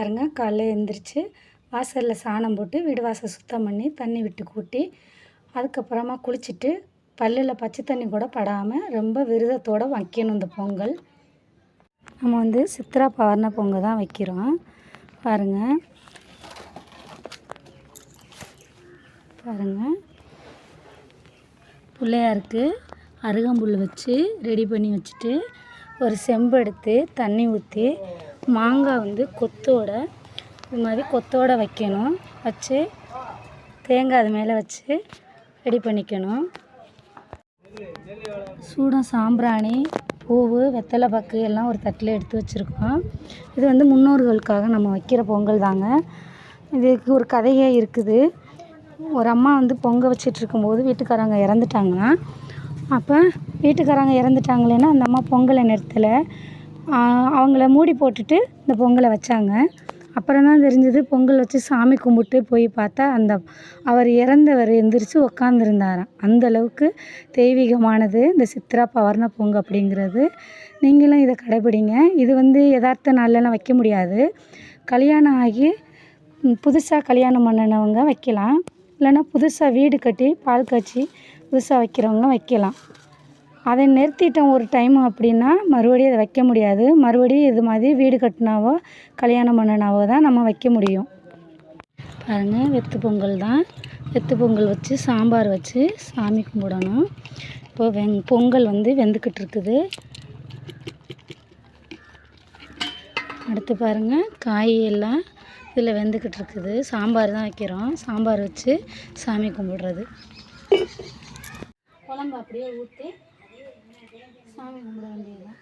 பாருங்கள் காலைல எழுந்திரிச்சு வாசலில் சாணம் போட்டு வீடு வாசல் சுத்தம் பண்ணி தண்ணி விட்டு கூட்டி அதுக்கப்புறமா குளிச்சுட்டு பல்லில் பச்சை தண்ணி கூட படாமல் ரொம்ப விரதத்தோடு வைக்கணும் இந்த பொங்கல். நம்ம வந்து சித்ரா பவர்ண பொங்கல் தான் வைக்கிறோம். பாருங்கள் பாருங்கள் பிள்ளையாருக்கு அருகம்புல் வச்சு ரெடி பண்ணி வச்சுட்டு ஒரு செம்பு எடுத்து தண்ணி ஊற்றி மாங்காய் வந்து கொத்தோட இது மாதிரி கொத்தோட வைக்கணும். வச்சு தேங்காய் அது மேலே வச்சு ரெடி பண்ணிக்கணும். சூடம் சாம்பிராணி பூவு வெத்தலை பாக்கு எல்லாம் ஒரு தட்டில் எடுத்து வச்சுருக்கோம். இது வந்து முன்னோர்களுக்காக நம்ம வைக்கிற பொங்கல் தாங்க. இதுக்கு ஒரு கதையே இருக்குது. ஒரு அம்மா வந்து பொங்கல் வச்சிட்ருக்கும்போது வீட்டுக்காரங்க இறந்துட்டாங்கன்னா அப்போ வீட்டுக்காரங்க இறந்துட்டாங்களேன்னா அந்த அம்மா பொங்கலை நிறுத்தலை. அவங்கள மூடி போட்டுட்டு இந்த பொங்கலை வச்சாங்க. அப்புறம் தான் தெரிஞ்சது பொங்கல் வச்சு சாமி கும்பிட்டு போய் பார்த்தா அந்த அவர் இறந்தவர் எந்திரிச்சு உக்காந்துருந்தாராம். அந்த அளவுக்கு தெய்வீகமானது இந்த சித்ரா பவர்ண பொங்கல் அப்படிங்கிறது. நீங்களும் இதை கடைப்பிடிங்க. இது வந்து யதார்த்த நாள்லலாம் வைக்க முடியாது. கல்யாணம் ஆகி புதுசாக கல்யாணம் பண்ணினவங்க வைக்கலாம். இல்லைன்னா புதுசாக வீடு கட்டி பால் காய்ச்சி புதுசாக வைக்கிறவங்க வைக்கலாம். அதை நிறுத்திட்டோம் ஒரு டைம் அப்படின்னா மறுபடியும் அதை வைக்க முடியாது. மறுபடியும் இது மாதிரி வீடு கட்டினாவோ கல்யாணம் பண்ணினாவோ தான் நம்ம வைக்க முடியும். பாருங்கள் வெத்து பொங்கல் தான். வெத்து பொங்கல் வச்சு சாம்பார் வச்சு சாமி கும்பிடணும். இப்போ வெங் பொங்கல் வந்து வெந்துக்கிட்டு இருக்குது. அடுத்து பாருங்கள் காய் எல்லாம் இதில் வெந்துக்கிட்டு இருக்குது. சாம்பார் தான் வைக்கிறோம். சாம்பார் வச்சு சாமி கும்பிடுறது. குழம்பு அப்படியே ஊற்றி சாமி கும்பிட வேண்டியதுதான்.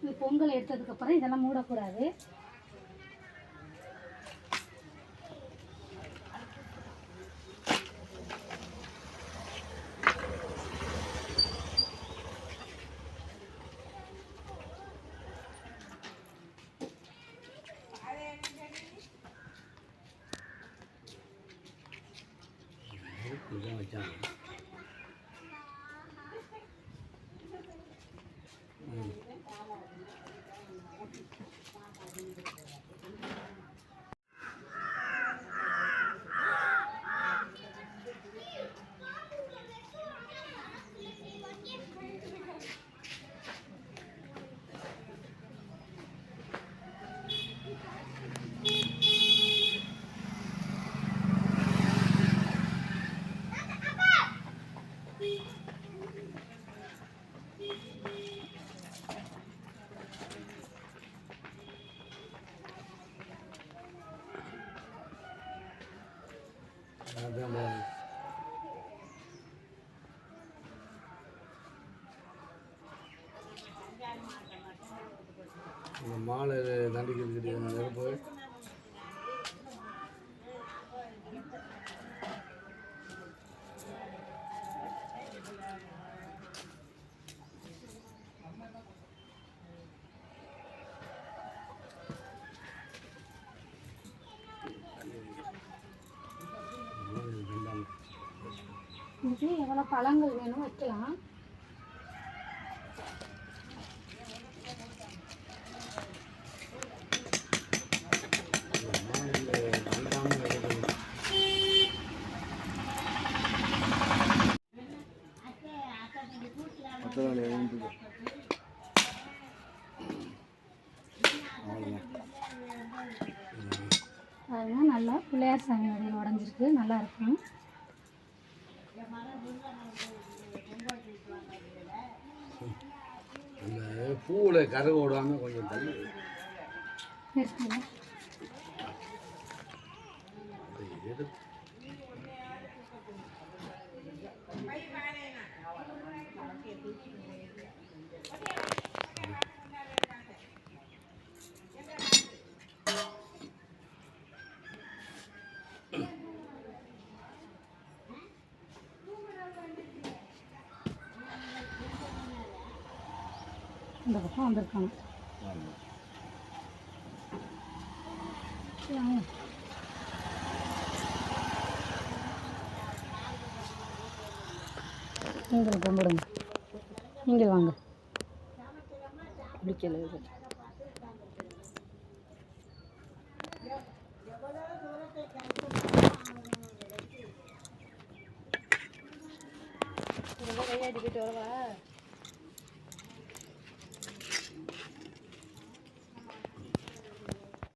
இந்த பொங்கல் எடுத்ததுக்கப்புறம் இதெல்லாம் மூடக்கூடாது. 你跟我讲。பாருங்க. இந்த மாலை தண்டிக்கிறதுக்கு நெருப்பு வச்சு எவ்வளோ பழங்கள் வேணும் வைக்கலாம் அதுதான் நல்லா பிள்ளையார் சாமி உடஞ்சிருக்கு. நல்லா இருக்கும். அந்த பூவில் கரை ஓடாமல் கொஞ்சம் தள்ளி. அதை எடுத்து இந்த பக்கம் வந்திருக்காங்க. வாங்க. நீங்கள் கும்பிடுங்க. நீங்கள் வாங்க. குளிக்கல இது. கையாடி போயிட்டு வரவா.